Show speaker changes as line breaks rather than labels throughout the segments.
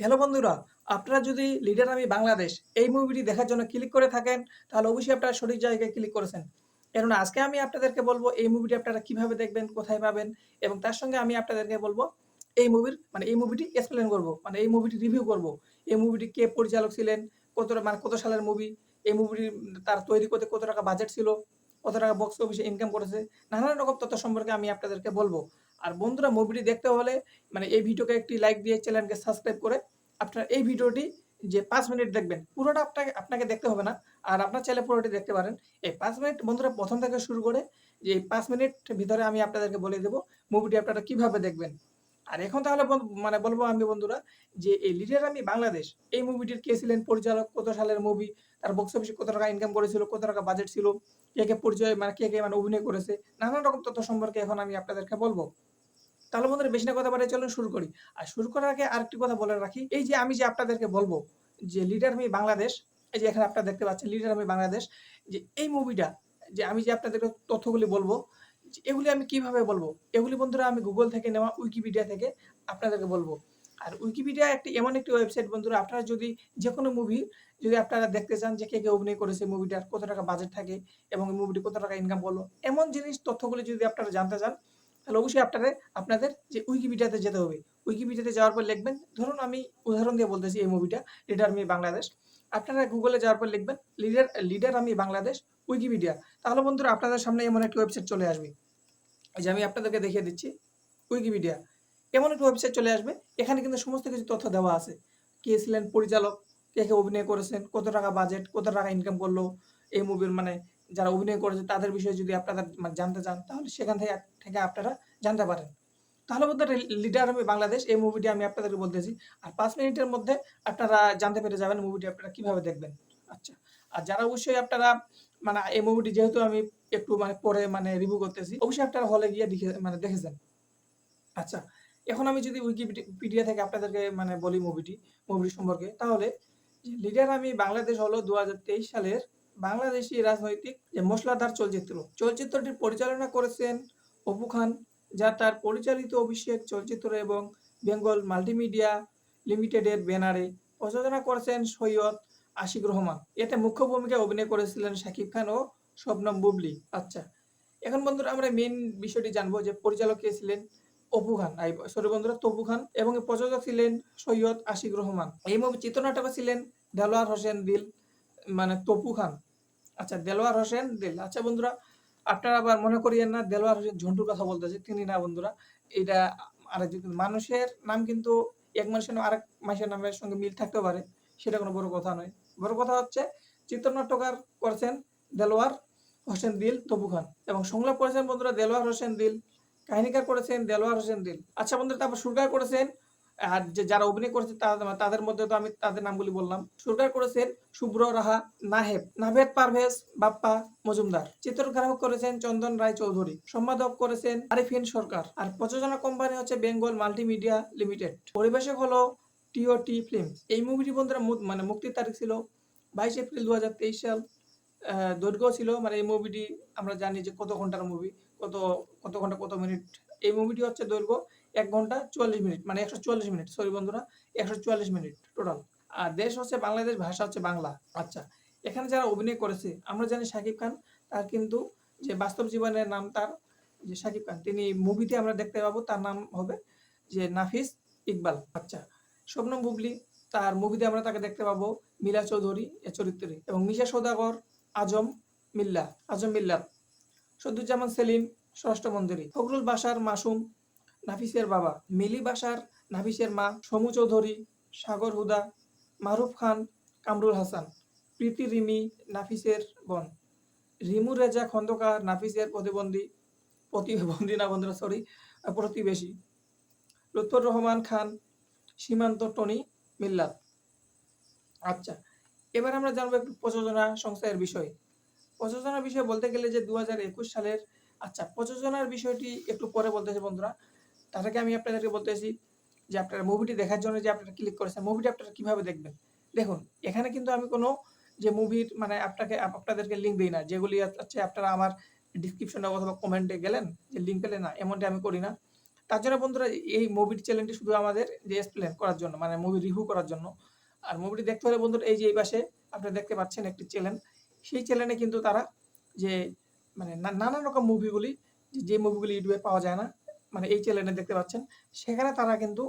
Hello বন্ধুরা, আপনারা যদি লিডার আমি বাংলাদেশ, এই মুভিটি দেখার জন্য ক্লিক করে থাকেন, তাহলে অবশ্যই আপনারা সঠিক জায়গায় ক্লিক করেছেন। কেননা আজকে আমি আপনাদেরকে বলব এই মুভিটি আপনারা কীভাবে দেখবেন, কোথায় পাবেন, এবং তার সঙ্গে আমি আপনাদেরকে বলব এই মুভির মানে এই মুভিটি এক্সপ্লেন করব মানে এই মুভিটি রিভিউ করব, এই মুভিটি কে পরিচালক ছিলেন, কত মানে কত সালের মুভি এই মুভিটি তার তৈরি করতে কত টাকা বাজেট ছিল, কত টাকা বক্স অফিসে ইনকাম করেছে, নানান রকম তথ্য সম্পর্কে আমি আপনাদেরকে বলব। আর বন্ধুরা মুভিটি দেখতে হলে মানে এই ভিডিওকে একটি লাইক দিয়ে চ্যানেলকে সাবস্ক্রাইব করে আপনার এই ভিডিওটি যে পাঁচ মিনিট দেখবেন, পুরোটা আপনাকে আপনাকে দেখতে হবে না। আর আপনার চাইলে পুরোটি দেখতে পারেন। এই পাঁচ মিনিট বন্ধুরা প্রথম থেকে শুরু করে যে এই পাঁচ মিনিট ভিতরে আমি আপনাদেরকে বলে দেবো মুভিটি আপনারা কীভাবে দেখবেন। আর এখন তাহলে মানে বলব আমি বন্ধুরা যে এই লিডার আমি বাংলাদেশ, এই মুভিটির কে ছিলেন পরিচালক, কত সালের মুভি তার বক্স অফিসে কত টাকা ইনকাম করেছিল, কত টাকা বাজেট ছিল, কে কে পরিচয় মানে কে কে মানে অভিনয় করেছে, নানান রকম তথ্য সম্পর্কে এখন আমি আপনাদেরকে বলব। তাহলে বন্ধুরা বেশি না কথা বাড়িয়ে চলুন, শুরু করি। আর শুরু করার আগে আরেকটি কথা বলে রাখি। এই যে আমি যে আপনাদেরকে বলব যে লিডার আমি বাংলাদেশ, এই যে এখানে আপনারা দেখতে পাচ্ছেন লিডার আমি বাংলাদেশ, যে এই মুভিটা, যে আমি যে আপনাদেরকে তথ্যগুলি বলব এগুলি আমি কীভাবে বলব, এগুলি বন্ধুরা আমি গুগল থেকে নেওয়া উইকিপিডিয়া থেকে আপনাদেরকে বলব। আর উইকিপিডিয়া একটি এমন একটি ওয়েবসাইট বন্ধুরা, আপনারা যদি যে কোনো মুভি যদি আপনারা দেখতে চান যে কে কে অভিনয় করেছে মুভিটার কত টাকা বাজেট থাকে এবং মুভিটি কত টাকা ইনকাম করল, এমন জিনিস তথ্যগুলি যদি আপনারা জানতে চান তাহলে অবশ্যই আপনাদের আপনাদের যে উইকিপিডিয়াতে যেতে হবে। উইকিপিডিয়াতে যাওয়ার পর লিখবেন, ধরুন আমি উদাহরণ দিয়ে বলতেছি এই মুভিটা লিডার আমি বাংলাদেশ। আপনারা গুগলে যাওয়ার পর লিখবেন লিডার লিডার আমি বাংলাদেশ, উইকিপিডিয়া। তাহলে বন্ধুরা, আপনাদের সামনে এমন একটি ওয়েবসাইট চলে আসবে। এই যে আমি আপনাদেরকে দেখিয়ে দিচ্ছি, উইকিপিডিয়া। এমন একটি ওয়েবসাইট চলে আসবে, এখানে কিন্তু সমস্ত কিছু তথ্য দেওয়া আছে। কে ছিলেন পরিচালক, কে কে অভিনয় করেছেন, কত টাকা বাজেট কত টাকা ইনকাম করল, এই মুভির মানে যারা অভিনয় করেছে, তাদের বিষয়ে যদি আপনারা মানে জানতে চান, তাহলে সেখান থেকে থেকে আপনারা জানতে পারেন। তাহলে বলতে লিডার আমি বাংলাদেশ। এই মুভিটি আমি আপনাদেরকে বলতেছি। আর পাঁচ মিনিটের মধ্যে আপনারা জানতে পেরে যাবেন মুভিটি আপনারা কীভাবে দেখবেন। আচ্ছা আর যারা অবশ্যই আপনারা মানে এই মুভিটি যেহেতু আমি একটু মানে পরে মানে রিভিউ করতেছি, অবশ্যই আপনারা হলে গিয়ে দেখে মানে দেখেছেন। আচ্ছা এখন আমি যদি উইকিপিডিয়া থেকে আপনাদেরকে মানে বলি মুভিটি মুভিটি সম্পর্কে, তাহলে লিডার আমি বাংলাদেশ হলো দু হাজার তেইশ সালের বাংলাদেশি রাজনৈতিক যে মশলাদার চলচ্চিত্র চলচ্চিত্রটি পরিচালনা করেছেন অপু খান, যা তার পরিচালিত অভিষেক চলচ্চিত্র এবং বেঙ্গল মাল্টিমিডিয়া লিমিটেডের ব্যানারে প্রযোজনা করেছেন সৈয়দ আশিক রহমান। এতে মুখ্য ভূমিকায় অভিনয় করেছিলেন শাকিব খান ও শবনম বুবলি। আচ্ছা এখন বন্ধুরা আমরা মেন বিষয়টি জানব যে পরিচালক কে ছিলেন অপু খান। সরি বন্ধুরা, তপু খান এবং প্রযোজক ছিলেন সৈয়দ আশিক রহমান। এই মুভি চিত্রনাটক ছিলেন দেলোয়ার হোসেন দিল। মানে তপু খান। আচ্ছা দেলোয়ার হোসেন দিল আচ্ছা বন্ধুরা, আপনারা আবার মনে করিয়েন না, দেলোয়ার হোসেন ঝন্টুর কথা বলতেছে, তিনি না বন্ধুরা এটা কিন্তু মানুষের নাম কিন্তু এক মানুষের নাম, আরেক মানুষের নামের সঙ্গে মিল থাকতে পারে, সেটা কোনো বড় কথা নয়। বড় কথা হচ্ছে, চিত্রনাট্যকার করেছেন দেলোয়ার হোসেন দিল, তপু খান, এবং সংলাপ করেছেন বন্ধুরা দেলোয়ার হোসেন দিল, কাহিনীকার করেছেন দেলোয়ার হোসেন দিল। আচ্ছা বন্ধুরা, তারপর সুরকার করেছেন আর যে যারা অভিনয় করেছে তাদের মধ্যে তো আমি তাদের নামগুলি বললাম। সুরকার করেছেন শুভ্র রাহা, নাহেব নাভেদ পারভেজ, বাপ্পা মজুমদার। চিত্রগ্রাহক করেছেন চন্দন রায় চৌধুরী। সম্পাদক করেছেন আরিফিন সরকার। আর প্রযোজনা কোম্পানি হচ্ছে বেঙ্গল মাল্টিমিডিয়া লিমিটেড। পরিবেশক হলো টিওটি ফিল্ম। এই মুভিটি বন্ধুরা মানে মুক্তির তারিখ ছিল বাইশ এপ্রিল দু হাজার তেইশ সাল। দৈর্ঘ্য ছিল। মানে এই মুভিটি আমরা জানি যে কত ঘণ্টার মুভি কত কত ঘণ্টা কত মিনিট। এই মুভিটি হচ্ছে দৈর্ঘ্য। এক ঘণ্টা চুয়াল্লিশ মিনিট মানে একশো চুয়াল্লিশ মিনিট সরি বন্ধুরা, একশো চুয়াল্লিশ মিনিট টোটাল আর দেশ হচ্ছে বাংলাদেশ, ভাষা হচ্ছে বাংলা। আচ্ছা এখানে যারা অভিনয় করেছে, আমরা জানি শাকিব খান, তার কিন্তু যে বাস্তব জীবনের নাম তার, যে শাকিব খান, তিনি মুভিতে আমরা দেখতে পাবো, তার নাম হবে যে নাফিস ইকবাল। আচ্ছা স্বপ্নম বুবলি, তার মুভিতে আমরা তাকে দেখতে পাবো মিলা চৌধুরী, এ চরিত্রে, এবং মিশা সৌদাগর, আজম মিল্লা, আজম মিল্লার। সদ্দুজ্জামান সেলিম মন্দিরী ফখরুল বাসার মাসুম নাফিসের বাবা মিলি বাসার নাফিসের মা সমু চৌধুরী, সাগর হুদা মারুফ খান, কামরুল হাসান, প্রীতি রিমি নাফিসের বোন। রিমু রেজা খন্দকার নাফিসের প্রতিবন্ধী প্রতিবন্ধী না বন্ধুরা সরি প্রতিবেশী। লুৎফর রহমান খান, সীমান্ত টনি মিল্লাত। আচ্ছা এবার আমরা জানব একটু প্রযোজনা সংস্থার বিষয়। প্রযোজনার বিষয় বলতে গেলে যে দু হাজার একুশ সালের আচ্ছা প্রযোজনার বিষয়টি একটু পরে বলতেছি বন্ধুরা। আগে আমি আপনাদেরকে বলতেছি যে আপনারা মুভিটি দেখার জন্য যে আপনারা ক্লিক করেছেন মুভিটি আপনারা কীভাবে দেখবেন? দেখুন, এখানে কিন্তু আমি কোনো যে মুভির মানে আপনাকে, আপ- আপনাদেরকে লিঙ্ক দিই না। যেগুলি হচ্ছে আপনারা আমার ডিসক্রিপশনে অথবা কমেন্টে গেলেন, যে লিঙ্ক পেলে না, এমনটি আমি করি না। তার জন্য বন্ধুরা, এই মুভির চ্যানেলটি শুধু আমাদের যে এক্সপ্লেন করার জন্য মানে মুভি রিভিউ করার জন্য। আর মুভিটি দেখতে হলে বন্ধুরা, এই যে এই পাশে আপনারা দেখতে পাচ্ছেন একটি চ্যানেল সেই চ্যানেলে কিন্তু তারা যে মানে নানান রকম মুভিগুলি যে মুভিগুলি ইউটিউবে পাওয়া যায় না মানে এই চ্যানেলে দেখতে পাচ্ছেন, সেখানে তারা কিন্তু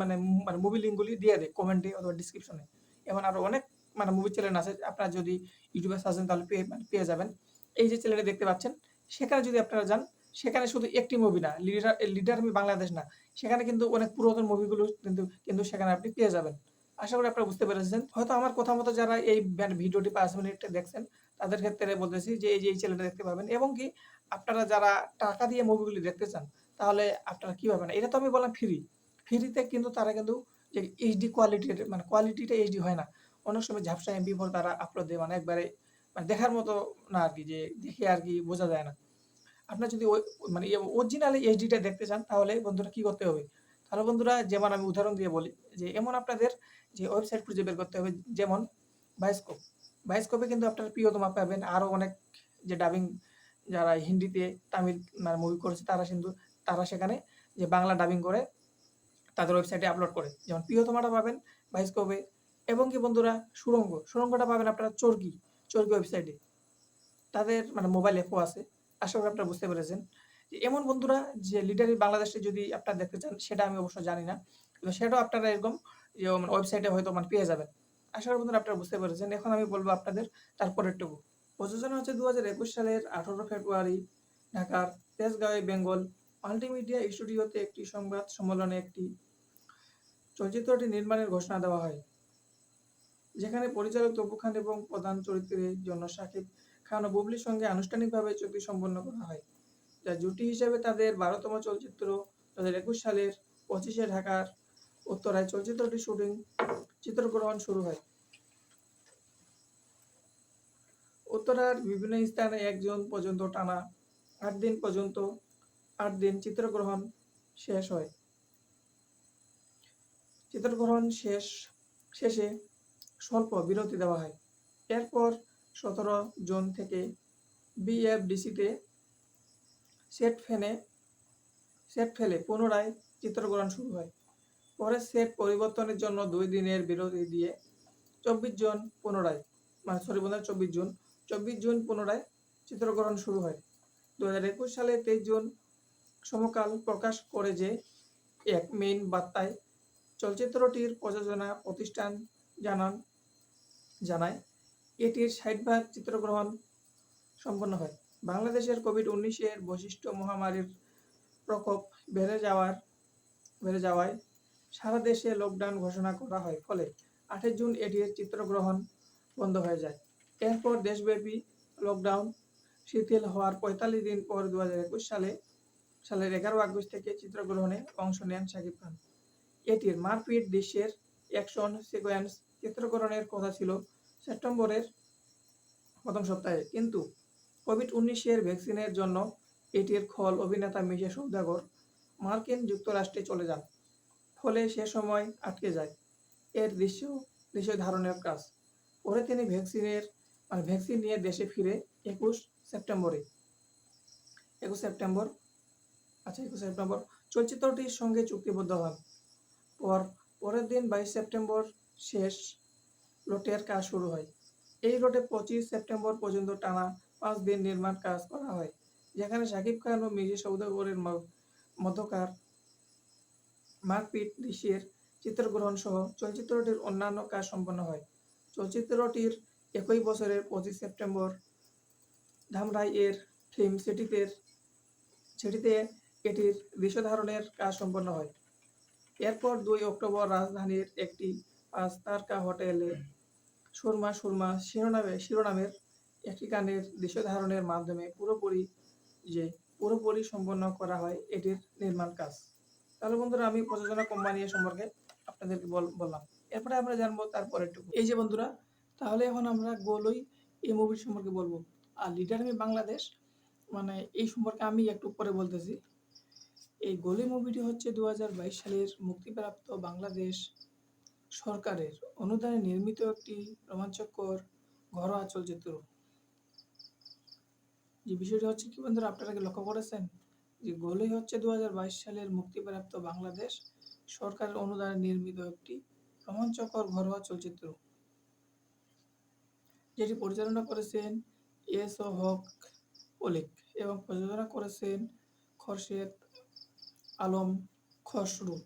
মানে মানে মুভি লিঙ্কগুলি দিয়ে দেয় কমেন্টে অথবা ডিসক্রিপশনে এমন আরও অনেক মানে মুভি চ্যানেল আছে, আপনারা যদি ইউটিউবে সার্চেন তাহলে পেয়ে মানে পেয়ে যাবেন। এই যে চ্যানেলে দেখতে পাচ্ছেন, সেখানে যদি আপনারা যান, সেখানে শুধু একটি মুভি না লিডার লিডার আমি বাংলাদেশ না, সেখানে কিন্তু অনেক পুরাতন মুভিগুলো কিন্তু কিন্তু সেখানে আপনি পেয়ে যাবেন। আশা করি আপনারা বুঝতে পেরেছেন। হয়তো আমার কথা মতো যারা এই ভিডিওটি পাঁচ মিনিটে দেখছেন, তাদের ক্ষেত্রে বলতেছি যে, এই যে এই চ্যানেলটা দেখতে পাবেন। এবং কি, আপনারা যারা টাকা দিয়ে মুভিগুলি দেখতে চান তাহলে আপনারা কি পাবেন এটা তো আমি বললাম ফ্রি ফ্রিতে কিন্তু তারা কিন্তু যে এইচডি কোয়ালিটির মানে কোয়ালিটিটা এইচডি হয় না। অনেক সময় ঝাপসা এমবি ফোর তারা আপলোড দেয় মানে একবারে মানে দেখার মতো না আর কি, যে দেখে আর কি বোঝা যায় না। আপনার যদি ওই মানে অরিজিনাল এইচডিটা দেখতে চান, তাহলে বন্ধুরা কি করতে হবে? তাহলে বন্ধুরা, যেমন আমি উদাহরণ দিয়ে বলি, যে এমন আপনাদের যে ওয়েবসাইট খুঁজে বের করতে হবে, যেমন বায়োস্কোপ বায়োস্কোপে কিন্তু আপনার প্রিয়তমা পাবেন। আরও অনেক যে ডাবিং যারা হিন্দিতে, তামিল মানে মুভি করেছে, তারা কিন্তু তারা সেখানে যে বাংলা ডাবিং করে তাদের ওয়েবসাইটে আপলোড করে। যেমন প্রিয়তমাটা পাবেন বায়োস্কোপে এবং কি বন্ধুরা, সুরঙ্গ। সুরঙ্গটা পাবেন আপনারা চর্কি চর্কি ওয়েবসাইটে তাদের মানে মোবাইল অ্যাপও আছে। আশা করি আপনারা বুঝতে পেরেছেন। এমন বন্ধুরা যে লিডারি বাংলাদেশে যদি আপনারা দেখতে চান, সেটা আমি অবশ্য জানি না। কিন্তু সেটাও আপনারা এরকম যে মানে ওয়েবসাইটে হয়তো মানে পেয়ে যাবেন। আশা করি বন্ধুরা আপনারা বুঝতে পেরেছেন। এখন আমি বলব আপনাদের তারপরেরটুকু প্রযোজনা হচ্ছে দু হাজার একুশ সালের আঠারো ফেব্রুয়ারি, ঢাকার তেজগাঁওয়ে বেঙ্গল। মাল্টিমিডিয়া স্টুডিওতে একটি সংবাদ সম্মেলনে একটি চলচ্চিত্রটি নির্মাণের ঘোষণা দেওয়া হয়, যেখানে পরিচালক তবু খান এবং প্রধান চরিত্রের জন্য শাকিব খান ও বুবলির সঙ্গে আনুষ্ঠানিকভাবে চুক্তি সম্পন্ন করা হয়। যা জুটি হিসেবে তাদের বারোতম চলচ্চিত্র দু হাজার একুশ সালের পঁচিশে ঢাকার উত্তরায় চলচ্চিত্রটি শুটিং, চিত্রগ্রহণ শুরু হয়। উত্তরার বিভিন্ন স্থানে একজন পর্যন্ত টানা আট দিন পর্যন্ত আট দিন চিত্রগ্রহণ শেষ হয়। চিত্রগ্রহণ শেষ, শেষে স্বল্প বিরতি দেওয়া হয়। এরপর সতেরো জুন থেকে বিএফডিসিতে সেট ফেনে, সেট ফেলে পুনরায় চিত্রগ্রহণ শুরু হয়। পরে সেট পরিবর্তনের জন্য দুই দিনের বিরতি দিয়ে চব্বিশ জন পুনরায় মানে সরি বোধ চব্বিশ জুন চব্বিশ জুন পুনরায় চিত্রগ্রহণ শুরু হয়। দু হাজার একুশ সালে তেইশ জুন সমকাল প্রকাশ করে যে এক মেইন বার্তায় চলচ্চিত্রটির প্রযোজনা প্রতিষ্ঠান জানান, জানায়। এটির ষাট ভাগ চিত্রগ্রহণ সম্পন্ন হয়। বাংলাদেশের কোভিড উনিশের বৈশিষ্ট্য মহামারীর প্রকোপ বেড়ে যাওয়ার, বেড়ে যাওয়ায় সারা দেশে লকডাউন ঘোষণা করা হয়। ফলে আঠের জুন এটির চিত্রগ্রহণ বন্ধ হয়ে যায়। এরপর দেশব্যাপী লকডাউন শিথিল হওয়ার পঁয়তাল্লিশ দিন পর দু হাজার একুশ সালে সালের এগারো আগস্ট থেকে চিত্রগ্রহণে অংশ নেন শাকিব খান। এটির মারপিট দৃশ্যের অ্যাকশন সিকোয়েন্স চিত্রগ্রহণের কথা ছিল সেপ্টেম্বরের প্রথম সপ্তাহে। কিন্তু কোভিড উনিশের ভ্যাকসিনের জন্য এটির খল অভিনেতা মিশা সৌদাগর মার্কিন যুক্তরাষ্ট্রে চলে যান, ফলে সে সময় আটকে যায়। এর দৃশ্য দৃশ্য ধারণের কাজ। পরে তিনি ভ্যাকসিনের মানে ভ্যাকসিন নিয়ে দেশে ফিরে একুশ সেপ্টেম্বরে। একুশ সেপ্টেম্বর আচ্ছা একুশ সেপ্টেম্বর। চলচ্চিত্রটির সঙ্গে চুক্তিবদ্ধ হন। পর, পরের দিন বাইশ সেপ্টেম্বর শেষ লটের কাজ শুরু হয়। এই লটে পঁচিশ সেপ্টেম্বর পর্যন্ত টানা পাঁচ দিন নির্মাণ কাজ করা হয়, যেখানে শাকিব খান ও মির্জা সৌদাগরের মধ্যকার মারপিট, দৃশ্যের চিত্রগ্রহণ সহ চলচ্চিত্রটির অন্যান্য কাজ সম্পন্ন হয়। চলচ্চিত্রটির একই বছরের পঁচিশ সেপ্টেম্বর ধামরাই এর ফিল্ম সিটিতে সিটিতে এটির দৃশ্য ধারণের কাজ সম্পন্ন হয়। এরপর দুই অক্টোবর রাজধানীর একটি পাঁচ তারকা হোটেলে সুরমা সুরমা শিরোনামে, শিরোনামের একটি গানের দৃশ্য ধারণের মাধ্যমে পুরোপুরি যে পুরোপুরি সম্পন্ন করা হয় এটির নির্মাণ কাজ। তাহলে বন্ধুরা, আমি প্রযোজনা কোম্পানি সম্পর্কে আপনাদেরকে বল- বললাম। এরপরে আমরা জানব তারপরে একটু এই যে বন্ধুরা, তাহলে এখন আমরা গোলই এই মুভির সম্পর্কে বলব। আর লিডার আমি বাংলাদেশ মানে এই সম্পর্কে আমি একটু পরে বলতেছি। এই গোলি মুভিটি হচ্ছে দু হাজার বাইশ সালের মুক্তিপ্রাপ্ত বাংলাদেশ সরকারের অনুদানে নির্মিত একটি রোমাঞ্চকর ঘরোয়া চলচ্চিত্র। যে বিষয়টি হচ্ছে কি বন্ধুরা, আপনারা কি লক্ষ্য করেছেন যে গোলই হচ্ছে দু হাজার বাইশ সালের মুক্তিপ্রাপ্ত বাংলাদেশ সরকারের অনুদানে নির্মিত একটি রোমাঞ্চকর ঘরোয়া চলচ্চিত্র, যেটি পরিচালনা করেছেন এস ও হক অলিক এবং প্রযোজনা করেছেন খোরশেদ আলম খসরু।